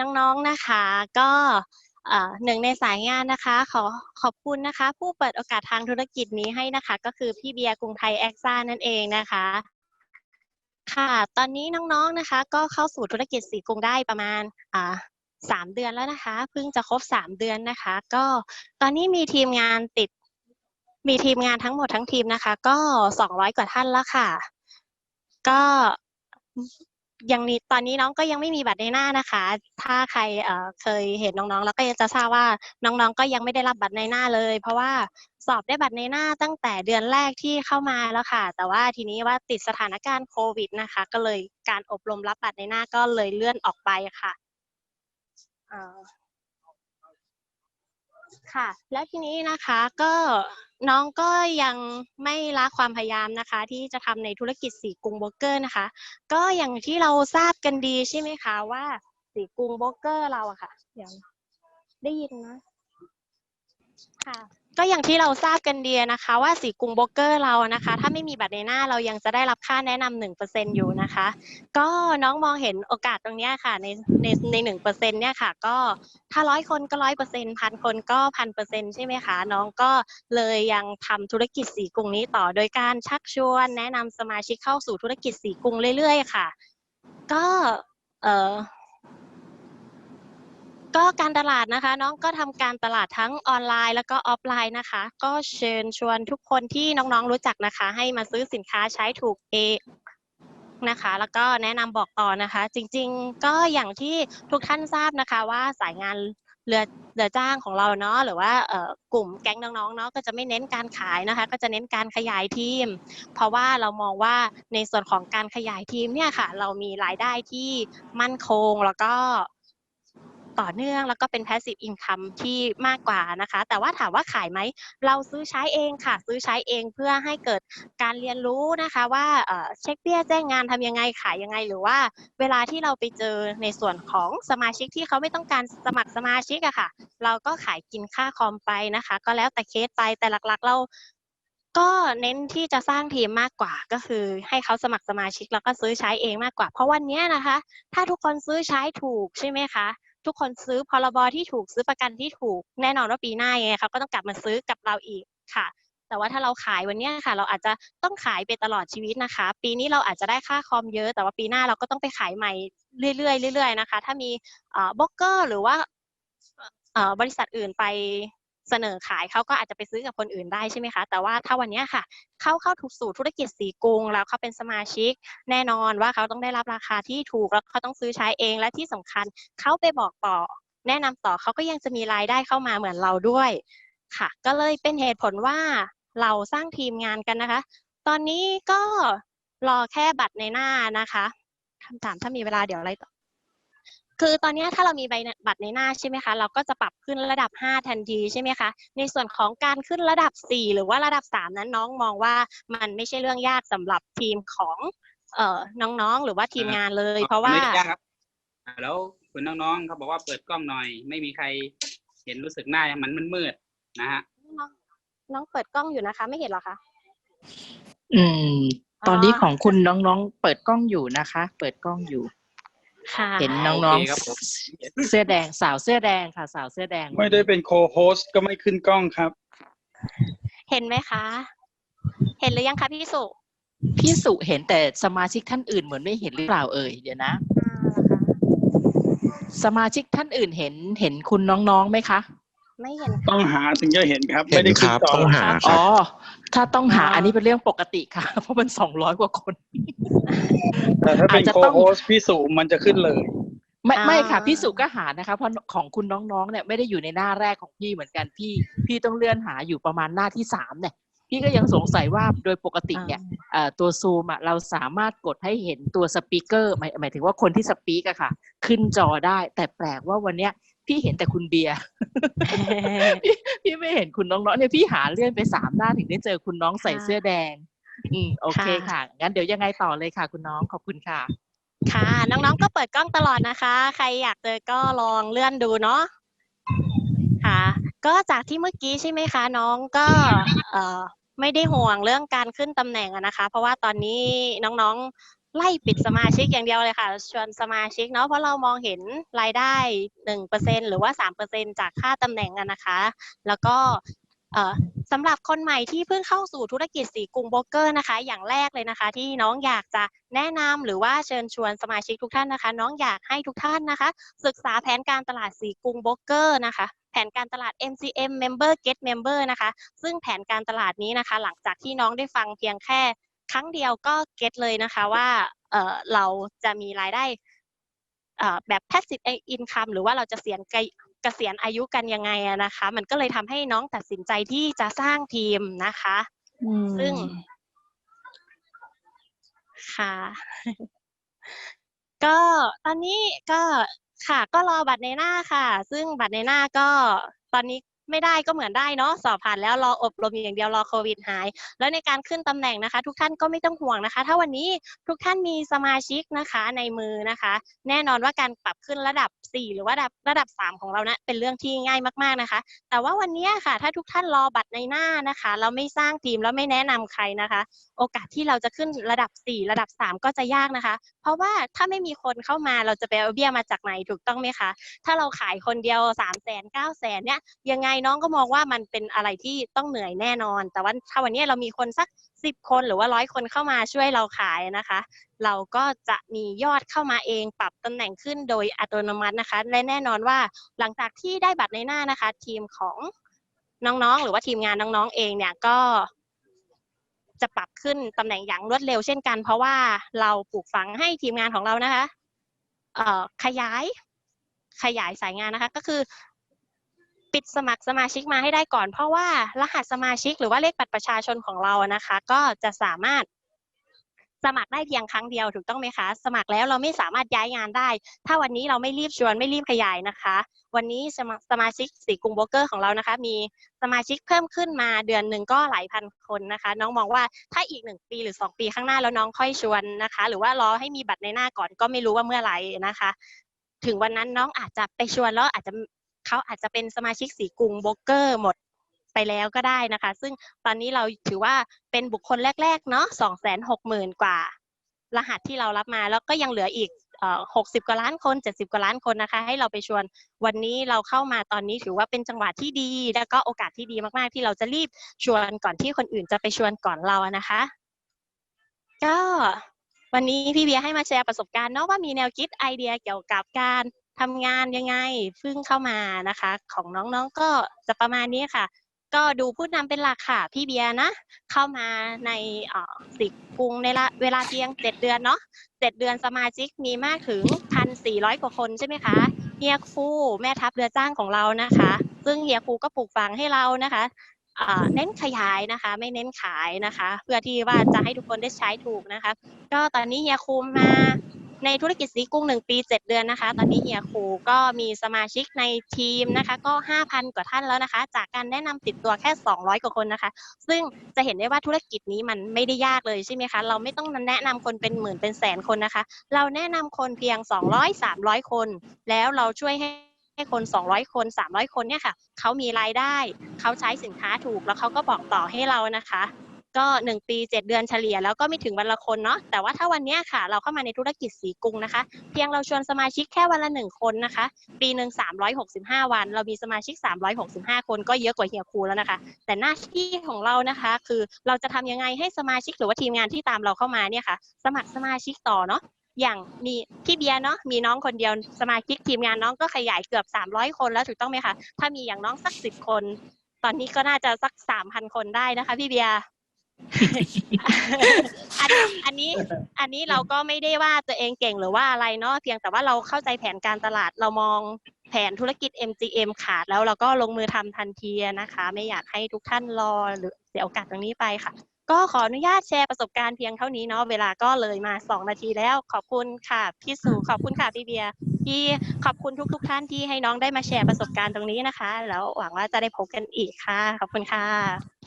น้องๆนะคะ ก็หนึ่งในสายงานนะคะ ขอขอบคุณนะคะ ผู้เปิดโอกาสทางธุรกิจนี้ให้นะคะ ก็คือพี่เบียร์กรุงไทยแอคซ่านั่นเองนะคะ ค่ะ ตอนนี้น้องๆนะคะ ก็เข้าสู่ธุรกิจสีกรุงได้ประมาณสามเดือนแล้วนะคะเพิ่งจะครบสามเดือนนะคะ ก็ตอนนี้มีทีมงานติด มีทีมงานทั้งหมดทั้งทีมนะคะ ก็สองร้อยกว่าท่านแล้วค่ะ ก็ ยังนี้ตอนนี้น้องก็ยังไม่มีบัตรในหน้านะคะ ถ้าใครเเคยเห็นน้องๆ แล้วก็จะทราบว่าน้องๆ ก็ยังไม่ได้รับบัตรในหน้าเลย เพราะว่าสอบได้บัตรในหน้าตั้งแต่เดือนแรกที่เข้ามาแล้วค่ะ แต่ว่าทีนี้ว่าติดสถานการณ์โควิดนะคะ ก็เลยการอบรมรับบัตรในหน้าก็เลยเลื่อนออกไปค่ะ ค่ะ แล้วทีนี้นะคะก็น้องก็ยังไม่ละความพยายามนะคะ ที่จะทำในธุรกิจสีกรุงโบรกเกอร์นะคะ ก็อย่างที่เราทราบกันดีใช่ไหมคะว่าสีกรุงโบรกเกอร์เราอะค่ะเดี๋ยวได้ยินนะค่ะ ก็อย่างที่เราทราบกันดีนะคะ ว่าสีกรุงโบรกเกอร์เรานะคะ ถ้าไม่มีบัตรในหน้าเรายังจะได้รับค่าแนะนำหนึ่งเปอร์เซ็นอยู่นะคะ ก็น้องมองเห็นโอกาสตรงนี้ค่ะในในในหนึ่งเปอร์เซ็นเนี่ยค่ะ ก็ถ้าร้อยคนก็ร้อยเปอร์เซ็นพันคนก็พันเปอร์เซ็นใช่ไหมคะน้องก็เลยยังทำธุรกิจสีกรุงนี้ต่อโดยการชักชวนแนะนำสมาชิกเข้าสู่ธุรกิจสีกรุงเรื่อยๆ ค่ะ ก็เออ ก็การตลาดนะคะ น้องก็ทำการตลาดทั้งออนไลน์แล้วก็ออฟไลน์นะคะ ก็เชิญชวนทุกคนที่น้องๆรู้จักนะคะ ให้มาซื้อสินค้าใช้ถูกเองนะคะ แล้วก็แนะนำบอกต่อนะคะ จริงๆ ก็อย่างที่ทุกท่านทราบนะคะว่าสายงานเรือเรือจ้างของเราเนาะหรือว่ากลุ่มแก๊งน้องๆเนาะก็จะไม่เน้นการขายนะคะ ก็จะเน้นการขยายทีม เพราะว่าเรามองว่าในส่วนของการขยายทีมเนี่ยค่ะ เรามีรายได้ที่มั่นคงแล้วก็ ต่อเนื่อง แล้วก็เป็น passive income ที่มากกว่านะคะ แต่ว่าถามว่าขายไหม เราซื้อใช้เองค่ะ ซื้อใช้เองเพื่อให้เกิดการเรียนรู้นะคะว่าเช็คเบี้ยแจ้งงานทำยังไงขายยังไง หรือว่าเวลาที่เราไปเจอในส่วนของสมาชิกที่เขาไม่ต้องการสมัครสมาชิกอะค่ะ เราก็ขายกินค่าคอมไปนะคะ ก็แล้วแต่เคสไปแต่หลักๆเราก็เน้นที่จะสร้างทีมมากกว่าก็คือให้เขาสมัครสมาชิกแล้วก็ซื้อใช้เองมากกว่า เพราะวันนี้นะคะ ถ้าทุกคนซื้อใช้ถูกใช่ไหมคะ ทุกคนซื้อพรบที่ถูกซื้อประกันที่ถูกแน่นอนว่าปีหน้ายังไงเขาก็ต้องกลับมาซื้อกับเราอีกค่ะ แต่ว่าถ้าเราขายวันนี้ค่ะ เราอาจจะต้องขายไปตลอดชีวิตนะคะ ปีนี้เราอาจจะได้ค่าคอมเยอะ แต่ว่าปีหน้าเราก็ต้องไปขายใหม่เรื่อยๆเรื่อยๆนะคะ ถ้ามีเออบล็อกเกอร์หรือว่าเออบริษัทอื่นไป เสนอขายเขาก็อาจจะไปซื้อกับคนอื่นได้ใช่ไหมคะ แต่ว่าถ้าวันนี้ค่ะ เข้าเข้าถูกสู่ธุรกิจสีกรุงแล้วเขาเป็นสมาชิก แน่นอนว่าเขาต้องได้รับราคาที่ถูกแล้วเขาต้องซื้อใช้เองและที่สำคัญเขาไปบอกต่อแนะนำต่อเขาก็ยังจะมีรายได้เข้ามาเหมือนเราด้วยค่ะ ก็เลยเป็นเหตุผลว่าเราสร้างทีมงานกันนะคะ ตอนนี้ก็รอแค่บัตรในหน้านะคะคำถามถ้ามีเวลาเดี๋ยวอะไรต่อ คือตอนเนี้ยถ้าเรามีใบบัตรในหน้าใช่ไหมคะ เราก็จะปรับขึ้นระดับ 5 ทันทีใช่ไหมคะ ในส่วนของการขึ้นระดับ 4 หรือว่าระดับ 3 นั้นน้องมองว่ามันไม่ใช่เรื่องยากสำหรับทีมของเอ่อน้องๆ หรือว่าทีมงานเลย เพราะว่าไม่ได้ยากครับอ่าแล้วคุณน้องๆเขาบอกว่าเปิดกล้องหน่อย ไม่มีใครเห็นรู้สึกหน้ามันมันมืดๆนะฮะน้องน้องเปิดกล้องอยู่นะคะ ไม่เห็นเหรอคะอืม ตอนนี้อ๋อของคุณน้องๆ เปิดกล้องอยู่นะคะ เปิดกล้องอยู่ ค่ะ เห็นโอน้องเคครับผม ๆ เสื้อแดงสาวเสื้อแดงค่ะ สาวเสื้อแดงไม่ได้เป็นโคโฮสก็ไม่ขึ้นกล้องครับ เห็นไหมคะ เห็นหรือยังคะพี่สุพี่สุเห็นแต่สมาชิกท่านอื่นเหมือนไม่เห็นหรือเปล่าเอ่ยเดี๋ยวนะอ่าเหรอคะสมาชิกท่านอื่นเห็นเห็นคุณน้องๆไหมคะ ไม่เห็นต้องหาถึงจะเห็นครับ เห็ไม่นได้คขึ้นรับจอต้องหาคอ๋รัอบถ้าต้องหาอ๋ออัอันนี้เป็นเรื่องปกติค่ะ เพราะมันสองร้อยกว่าคน แต่ถ้าเป็นอาจจะโคต้อง โฮสพี่สุมันจะขึ้นเลย ไม่อ่า ไม่ค่ะพี่สุก็หานะคะ เพราะของคุณน้องๆเนี่ยไม่ได้อยู่ในหน้าแรกของพี่เหมือนกันพี่ พี่ต้องเลื่อนหาอยู่ประมาณหน้าที่สามเนี่ย พี่ก็ยังสงสัยว่าโดยปกติเนี่ยเอ่อตัวซูมอะเราสามารถกดให้เห็นตัวสปีกเกอร์หมายหมายถึงว่าคนที่สปีกอะค่ะ ขึ้นจอได้ แต่แปลกว่าวันเนี้ยพี่เห็นแต่คุณเบียร์พี่พี่ไม่เห็นคุณน้องๆเนี่ยพี่หาเลื่อนไปสามหน้าถึงได้เจอคุณน้องใส่ค่ะเสื้อแดง อืมโอเคค่ะค่ะ งั้นเดี๋ยวยังไงต่อเลยค่ะ คุณน้องขอบคุณค่ะ ค่ะ น้องๆก็เปิดกล้องตลอดนะคะ ใครอยากเจอก็ลองเลื่อนดูเนาะค่ะ ก็จากที่เมื่อกี้ใช่ไหมคะ น้องก็เอ่อ ไม่ได้ห่วงเรื่องการขึ้นตำแหน่งอะนะคะ เพราะว่าตอนนี้น้องๆไล่ปิดสมาชิกอย่างเดียวเลยค่ะ ชวนสมาชิกเนาะเพราะเรามองเห็นรายได้หนึ่งเปอร์เซ็นหรือว่าสามเปอร์เซ็นจากค่าตำแหน่งนะคะ แล้วก็เออ สำหรับคนใหม่ที่เพิ่งเข้าสู่ธุรกิจสีกรุงโบรกเกอร์นะคะ อย่างแรกเลยนะคะ ที่น้องอยากจะแนะนำหรือว่าเชิญชวนสมาชิกทุกท่านนะคะ น้องอยากให้ทุกท่านนะคะ ศึกษาแผนการตลาดสีกรุงโบรกเกอร์นะคะแผนการตลาด MCM Member Get Member นะคะ ซึ่งแผนการตลาดนี้นะคะ หลังจากที่น้องได้ฟังเพียงแค่ครั้งเดียวก็เก็ตเลยนะคะว่าเเราจะมีรายได้แบบ passive income หรือว่าเราจะเสียนเกเกษียณอายุกันยังไงอะนะคะ มันก็เลยทำให้น้องตัดสินใจที่จะสร้างทีมนะคะ ซึ่ง ค่ะ ก็ตอนนี้ก็ค่ะ ก็รอบัตรในหน้าค่ะ ซึ่งบัตรในหน้าก็ตอนนี้ ไม่ได้ก็เหมือนได้เนาะสอบผ่านแล้วรออบรมอย่างเดียวรอโควิดหาย แล้วในการขึ้นตำแหน่งนะคะ ทุกท่านก็ไม่ต้องห่วงนะคะ ถ้าวันนี้ทุกท่านมีสมาชิกนะคะในมือนะคะ แน่นอนว่าการปรับขึ้นระดับ 4 หรือว่าระดับระดับ 3 ของเรานะเป็นเรื่องที่ง่ายมากๆนะคะ แต่ว่าวันนี้ค่ะ ถ้าทุกท่านรอบัตรในหน้านะคะเราไม่สร้างทีมแล้วไม่แนะนำใครนะคะ โอกาสที่เราจะขึ้นระดับ 4 ระดับ 3 ก็จะยากนะคะ เพราะว่าถ้าไม่มีคนเข้ามาเราจะไปเอาเบี้ยมาจากไหนถูกต้องไหมคะ ถ้าเราขายคนเดียว 3 0 0 0 0 0 9 0 0 0 0เนี่ยยังไงน้องก็มองว่ามันเป็นอะไรที่ต้องเหนื่อยแน่นอน แต่ว่าถ้าวันนี้เรามีคนสัก10คนหรือว่าร้อยคนเข้ามาช่วยเราขายนะคะ เราก็จะมียอดเข้ามาเองปรับตำแหน่งขึ้นโดยอัตโนมัตินะคะ และแน่นอนว่าหลังจากที่ได้บัตรในหน้านะคะ ทีมของน้องๆ หรือว่าทีมงานน้องๆเองเนี่ยก็จะปรับขึ้นตำแหน่งอย่างรวดเร็วเช่นกัน เพราะว่าเราปลูกฝังให้ทีมงานของเรานะคะขยายขยายสายงานนะคะ ก็คือ ปิดสมัครสมาชิกมาให้ได้ก่อน เพราะว่ารหัสสมาชิกหรือว่าเลขบัตรประชาชนของเรานะคะ ก็จะสามารถสมัครได้เพียงครั้งเดียวถูกต้องไหมคะ สมัครแล้วเราไม่สามารถย้ายงานได้ ถ้าวันนี้เราไม่รีบชวนไม่รีบขยายนะคะ วันนี้สมาชิกสีกรุงโบรกเกอร์ของเรานะคะ มีสมาชิกเพิ่มขึ้นมาเดือนหนึ่งก็หลายพันคนนะคะ น้องมองว่าถ้าอีกหนึ่งปีหรือสองปีข้างหน้าแล้วน้องค่อยชวนนะคะ หรือว่ารอให้มีบัตรในหน้าก่อนก็ไม่รู้ว่าเมื่อไหร่นะคะ ถึงวันนั้นน้องอาจจะไปชวนแล้วอาจจะ เขาอาจจะเป็นสมาชิกสีกรุงโบรกเกอร์หมดไปแล้วก็ได้นะคะ ซึ่งตอนนี้เราถือว่าเป็นบุคคลแรก ๆ เนาะสองแสนหกหมื่นกว่า รหัสที่เรารับมาแล้วก็ยังเหลืออีกหกสิบกว่าล้านคนเจ็ดสิบกว่าล้านคนนะคะ ให้เราไปชวนวันนี้เราเข้ามาตอนนี้ถือว่าเป็นจังหวะที่ดี แล้วก็โอกาสที่ดีมากๆ ที่เราจะรีบชวนก่อนที่คนอื่นจะไปชวนก่อนเรานะคะ ก็วันนี้พี่เบียให้มาแชร์ประสบการณ์เนาะว่ามีแนวคิดไอเดียเกี่ยวกับการ ทำงานยังไงเพิ่งเข้ามานะคะ ของน้องๆก็จะประมาณนี้ค่ะ ก็ดูผู้นำเป็นหลักค่ะพี่เบียร์นะ เข้ามาในสิบกรุงในเวลาเพียงเจ็ดเดือนเนาะเจ็ดเดือนสมาชิกมีมากถึงพันสี่ร้อยกว่าคนใช่ไหมคะเฮียครูแม่ทัพเรือจ้างของเรานะคะ ซึ่งเฮียครูก็ปลูกฝังให้เรานะคะเอ่อเน้นขยายนะคะ ไม่เน้นขายนะคะ เพื่อที่ว่าจะให้ทุกคนได้ใช้ถูกนะคะ ก็ตอนนี้เฮียครูมา ในธุรกิจสีกุ้งหนึ่งปีเจ็ดเดือนนะคะ ตอนนี้เฮียครูก็มีสมาชิกในทีมนะคะ ก็ห้าพันกว่าท่านแล้วนะคะ จากการแนะนำติดตัวแค่สองร้อยกว่าคนนะคะ ซึ่งจะเห็นได้ว่าธุรกิจนี้มันไม่ได้ยากเลยใช่ไหมคะ เราไม่ต้องแนะนำคนเป็นหมื่นเป็นแสนคนนะคะ เราแนะนำคนเพียง200 300คน แล้วเราช่วยให้ให้คน 200 คน 300 คนเนี่ยค่ะ เขามีรายได้ เขาใช้สินค้าถูก แล้วเขาก็บอกต่อให้เรานะคะ ก็ 1 ปี 7 เดือนเฉลี่ยแล้วก็ไม่ถึงวันละคนเนาะแต่ว่าถ้าวันนี้ค่ะ เราเข้ามาในธุรกิจสีกรุงนะคะ เพียงเราชวนสมาชิกแค่วันละหนึ่งคนนะคะ ปีหนึ่ง365 วัน เรามีสมาชิก 365 คนก็เยอะกว่าเฮียครูแล้วนะคะ แต่หน้าที่ของเรานะคะ คือเราจะทำยังไงให้สมาชิกหรือว่าทีมงานที่ตามเราเข้ามาเนี่ยค่ะ สมัครสมาชิกต่อเนาะอย่างมีพี่เบียร์เนาะมีน้องคนเดียวสมาชิกทีมงานน้องก็ขยายเกือบ 300 คนแล้วถูกต้องไหมคะถ้ามีอย่างน้องสักสิบคน ตอนนี้ก็น่าจะสัก 3,000 คนได้นะคะ พี่เบียร์ อันอันนี้อันนี้เราก็ไม่ได้ว่าตัวเองเก่งหรือว่าอะไรเนาะเพียงแต่ว่าเราเข้าใจแผนการตลาดเรามองแผนธุรกิจ MGM ขาดแล้วเราก็ลงมือทำทันทีนะคะ ไม่อยากให้ทุกท่านรอหรือเสียโอกาสตรงนี้ไปค่ะ ก็ขออนุญาตแชร์ประสบการณ์เพียงเท่านี้เนาะเวลาก็เลยมาสองนาทีแล้วขอบคุณค่ะพี่สุขอบคุณค่ะพี่เบียร์ที่ขอบคุณทุกๆท่านที่ให้น้องได้มาแชร์ประสบการณ์ตรงนี้นะคะ แล้วหวังว่าจะได้พบกันอีกค่ะ ขอบคุณค่ะ